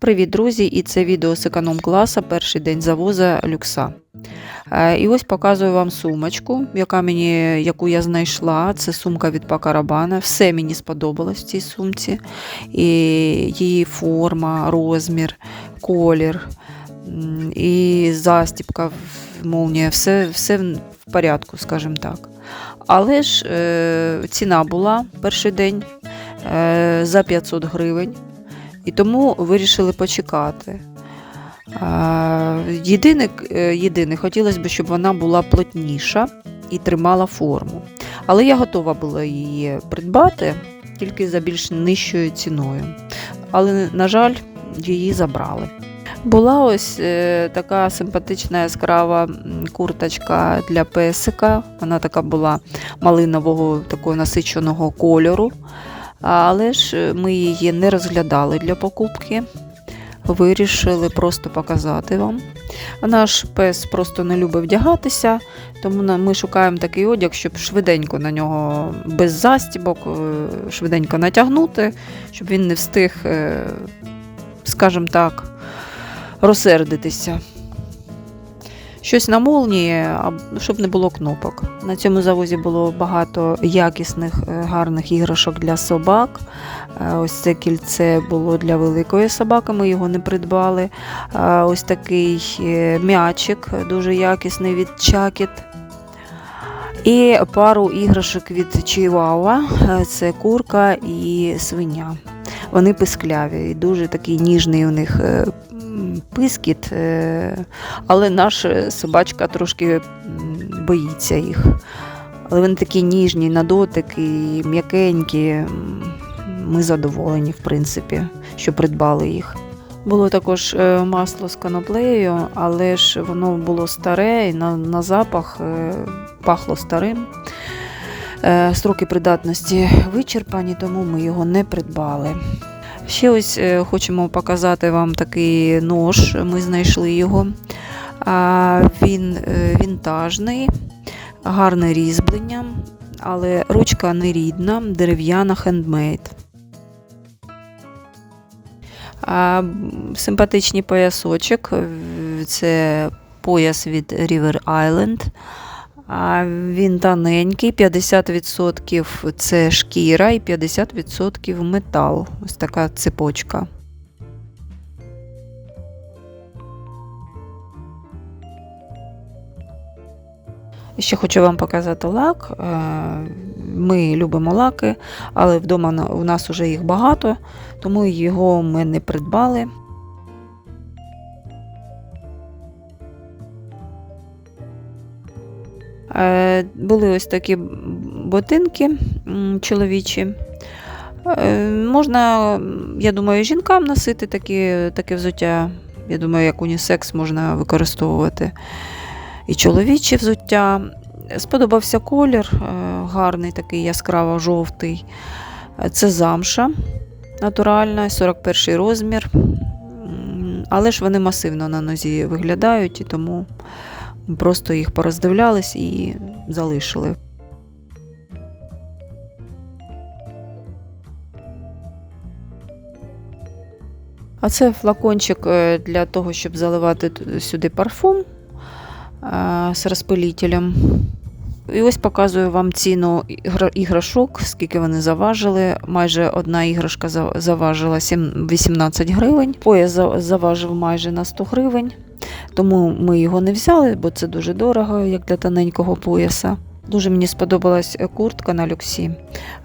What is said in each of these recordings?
Привіт, друзі! І це відео з економ-класа перший день завоза люкса. Е, І ось показую вам сумочку, яка мені, яку я знайшла. Це сумка від Пакарабана. Все мені сподобалось в цій сумці. І її форма, розмір, колір, і застібка, молнія, все, все в порядку, скажімо так. Але ж е, ціна була перший день е, за 500 гривень. І тому вирішили почекати. Єдине, е, єдине, хотілося б, щоб вона була плотніша і тримала форму. Але я готова була її придбати тільки за більш нижчою ціною. Але, на жаль, її забрали. Була ось е, така симпатична яскрава курточка для песика. Вона така була малинового такого насиченого кольору. Але ж е, ми її не розглядали для покупки. Вирішили просто показати вам. Наш пес просто не любить вдягатися, тому ми шукаємо такий одяг, щоб швиденько на нього без застібок, е, швиденько натягнути, щоб він не встиг, е, скажімо так, розсердитися. Щось на молнії, щоб не було кнопок. На цьому завозі було багато якісних е, гарних іграшок для собак. Е, Ось це кільце було для великої собаки, ми його не придбали. Е, Ось такий м'ячик дуже якісний від Чакіт. І пару іграшок від Чівава. Е, Це курка і свиня. Вони пискляві і дуже такий ніжний у них е, пискіт. е, але наша собачка трошки боїться їх. Але вони такі ніжні на дотик і м'якенькі. Ми задоволені, в принципі, що придбали їх. Було також е, масло з коноплею, але ж воно було старе і на, на запах пахло старим. Е, Строки придатності вичерпані, тому ми його не придбали. Ще ось е, хочемо показати вам такий нож. Ми знайшли його. Він е, вінтажний, гарне різьблення, але ручка не рідна, дерев'яна хендмейд. Симпатичний поясочок. Це пояс від River Island. А Він тоненький, 50% це шкіра і 50% метал. Ось така цепочка. Ще хочу вам показати лак. Е, Ми любимо лаки, але вдома у нас вже їх багато, тому його ми не придбали. Були ось такі ботинки чоловічі. Е, Можна, я думаю, жінкам носити такі, таке взуття. Я думаю, як унісекс можна використовувати. І чоловіче взуття. Сподобався колір, е, гарний, такий яскраво-жовтий. Е, Це замша натуральна, 41 розмір. Але ж вони масивно на нозі виглядають, і тому просто їх пороздивлялись і залишили. А це флакончик е, для того, щоб заливати сюди парфум е, з розпилителем. І ось показую вам ціну іграшок, скільки вони заважили. Майже одна іграшка заважила 18 гривень. Пояс заважив майже на 100 гривень. Тому ми його не взяли, бо це дуже дорого, як для тоненького пояса. Дуже мені сподобалась е, куртка на люксі,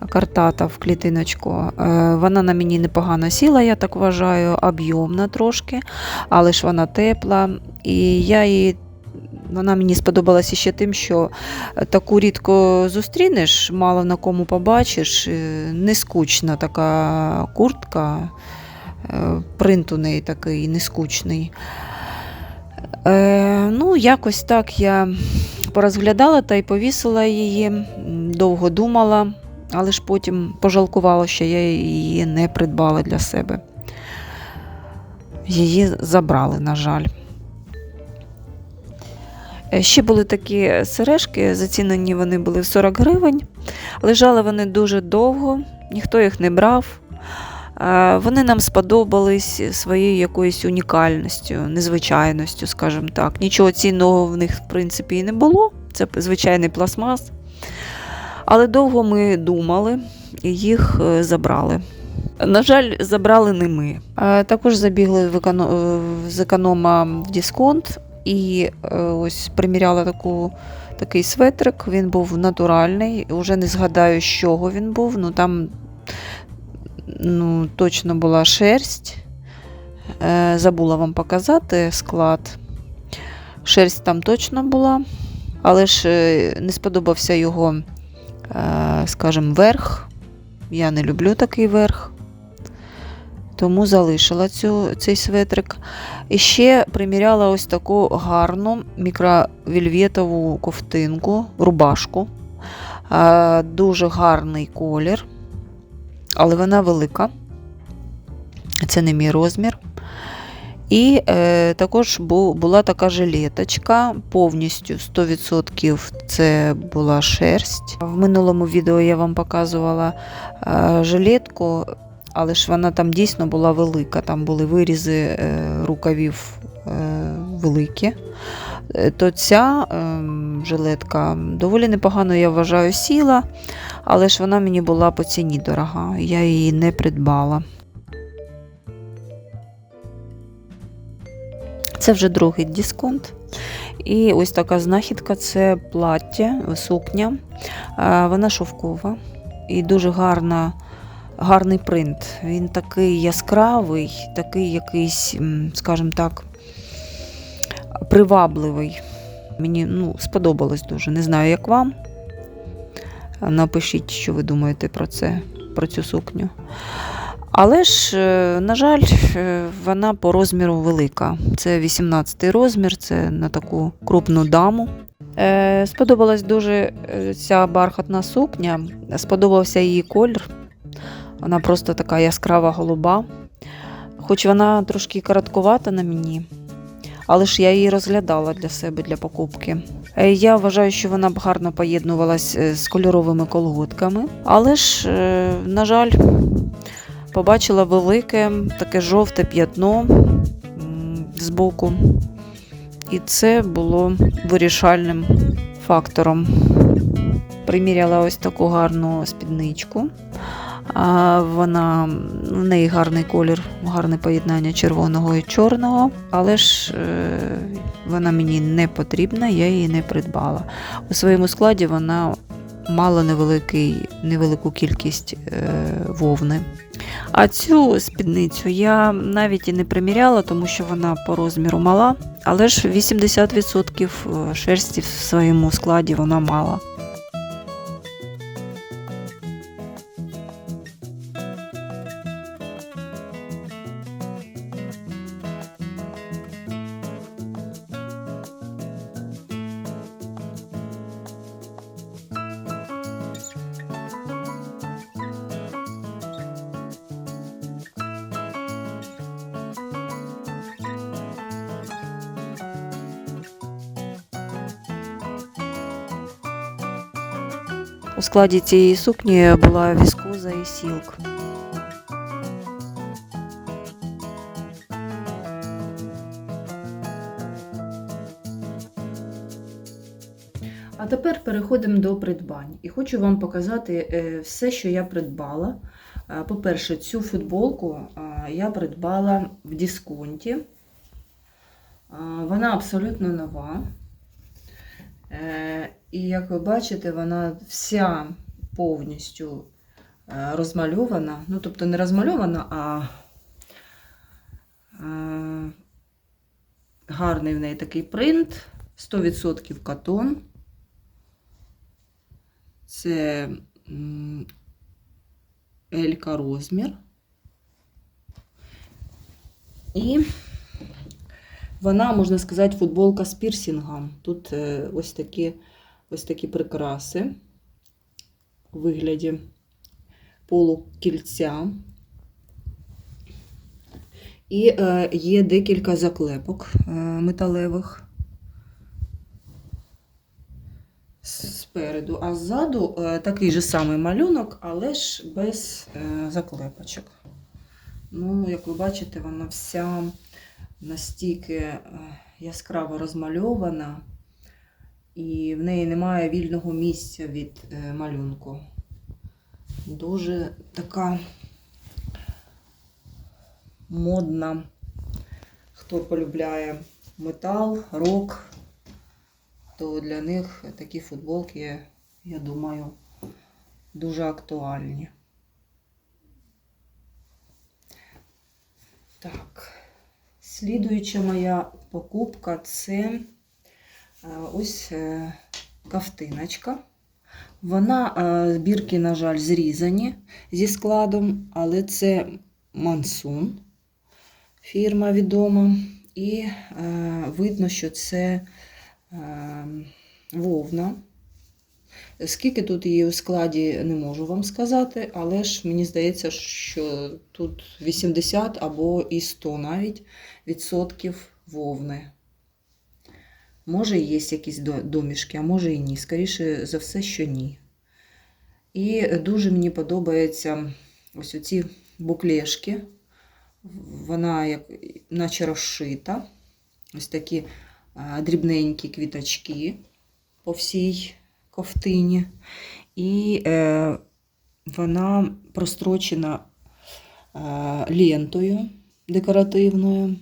картата в клітиночку. Е, Вона на мені непогано сіла, я так вважаю, об'ємна трошки, але ж вона тепла. І я її, вона мені сподобалася ще тим, що таку рідко зустрінеш, мало на кому побачиш. е, Не скучна така куртка, е, принт у неї такий нескучний. Е, ну, якось так я порозглядала та й повісила її, довго думала, але ж потім пожалкувала, що я її не придбала для себе. Її забрали, на жаль. Е, Ще були такі сережки, зацінені вони були в 40 гривень. Лежали вони дуже довго, ніхто їх не брав. Е, Вони нам сподобались своєю якоюсь унікальністю, незвичайністю, скажімо так. Нічого цінного в них, в принципі, і не було. Це звичайний пластмас. Але довго ми думали і їх е, забрали. На жаль, забрали не ми. Е, Також забігли в еконо- е, з економа в дисконт і ось приміряла таку, такий светрик. Він був натуральний. Уже не згадаю, з чого він був. Ну там ну, точно була шерсть. Е, Забула вам показати склад. Шерсть там точно була, але ж е, не сподобався його, е, скажімо, верх. Я не люблю такий верх. Тому залишила цю, цей светрик. І ще приміряла ось таку гарну мікровільветову ковтинку, рубашку. Дуже гарний колір, але вона велика. Це не мій розмір. І е, також бу, була така жилеточка, повністю 100% це була шерсть. В минулому відео я вам показувала е, жилетку, але ж вона там дійсно була велика. Там були вирізи е, рукавів е, великі. Е, То ця е, жилетка доволі непогано, я вважаю, сіла, але ж вона мені була по ціні дорога. Я її не придбала. Це вже другий дисконт. І ось така знахідка це плаття, сукня. Е, Вона шовкова і дуже гарна, гарний принт. Він такий яскравий, такий якийсь, скажімо так, привабливий. Мені ну, сподобалось дуже. Не знаю, як вам. Напишіть, що ви думаєте про це, про цю сукню. Але ж, е, на жаль, е, вона по розміру велика. Це 18 розмір, це на таку крупну даму. Е, Сподобалась дуже е, ця бархатна сукня, сподобався її колір. Вона просто така яскрава голуба. Хоч вона трошки короткувата на мені, але ж я її розглядала для себе для покупки. Е, Я вважаю, що вона б гарно поєднувалась е, з кольоровими колготками, але ж, е, на жаль, побачила велике таке жовте п'ятно збоку. І це було вирішальним фактором. Приміряла ось таку гарну спідничку. А вона, в неї гарний колір, гарне поєднання червоного і чорного, але ж е, вона мені не потрібна, я її не придбала. У своєму складі вона мала невеликий, невелику кількість е, вовни. А цю спідницю я навіть і не приміряла, тому що вона по розміру мала, але ж 80% шерсті в своєму складі вона мала. У складі цієї сукні була віскоза і сілк. А тепер переходимо до придбань. І хочу вам показати е, все, що я придбала. Е, По-перше, цю футболку е, я придбала в дисконті. Вона абсолютно нова. Е, І як ви бачите, вона вся повністю е, розмальована. Ну, тобто не розмальована, а е, гарний в неї такий принт, 100% катон. Це Елька розмір. І вона, можна сказати, футболка з пірсінгом. Тут е, ось такі, ось такі прикраси у вигляді полукільця. І е, є декілька заклепок е, металевих спереду, а ззаду такий же самий малюнок, але ж без заклепочок. Ну, як ви бачите, вона вся настільки е, яскраво розмальована, і в неї немає вільного місця від е, малюнку. Дуже така модна, хто полюбляє метал, рок, то для них такі футболки, я думаю, дуже актуальні. Так, слідуюча моя покупка це е, ось е, кафтиночка. Вона, е, бірки, на жаль, зрізані зі складом, але це Мансун, фірма відома. І видно, що це вовна. Скільки тут її у складі, не можу вам сказати, але ж мені здається, що тут 80 або і 100 навіть відсотків вовни. Може, є якісь домішки, а може і ні. Скоріше за все, що ні. І дуже мені подобаються ось оці буклешки. Вона як наче розшита. Ось такі дрібненькі квіточки по всій ковтині. І е, вона прострочена е, лентою декоративною.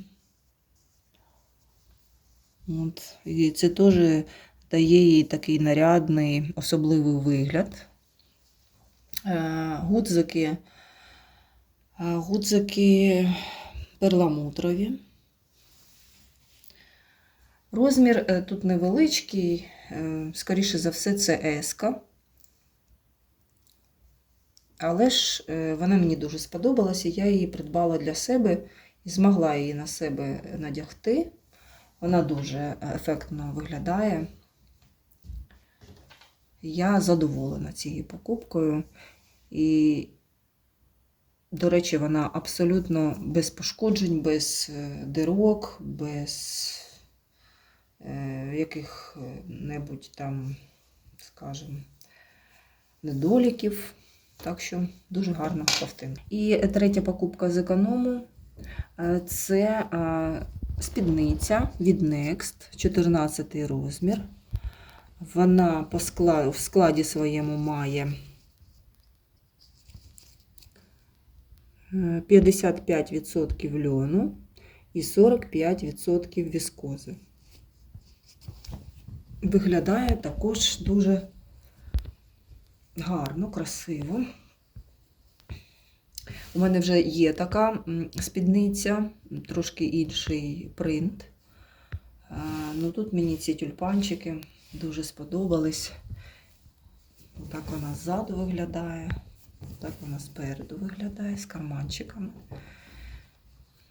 От. І це теж дає їй такий нарядний, особливий вигляд. Е, Гудзики, е, гудзики перламутрові. Розмір е, тут невеличкий, е, скоріше за все, це еска. Але ж е, вона мені дуже сподобалася, я її придбала для себе і змогла її на себе надягти. Вона дуже ефектно виглядає. Я задоволена цією покупкою. І, до речі, вона абсолютно без пошкоджень, без дирок, без яких-небудь там, скажімо, недоліків. Так що дуже гарна ковтина. І третя покупка з економу е, це е, спідниця від Next, 14 розмір. Вона по складу, в складі своєму має е, 55% льону і 45% віскози. Виглядає також дуже гарно, красиво. У мене вже є така спідниця, трошки інший принт. Ну, тут мені ці тюльпанчики дуже сподобались. Так вона ззаду виглядає, так вона спереду виглядає з карманчиками.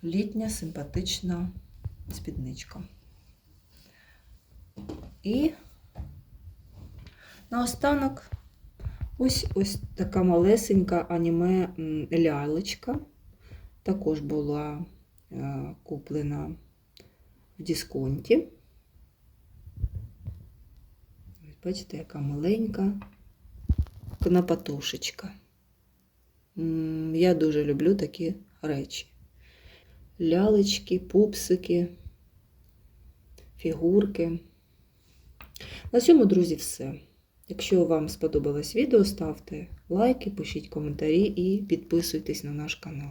Літня симпатична спідничка. І наостанок ось ось така малесенька аніме лялечка. Також була е, куплена в дисконті. Бачите, яка маленька кнопатушечка. Я дуже люблю такі речі. Лялечки, пупсики, фігурки. На цьому, друзі, все. Якщо вам сподобалось відео, ставте лайки, пишіть коментарі і підписуйтесь на наш канал.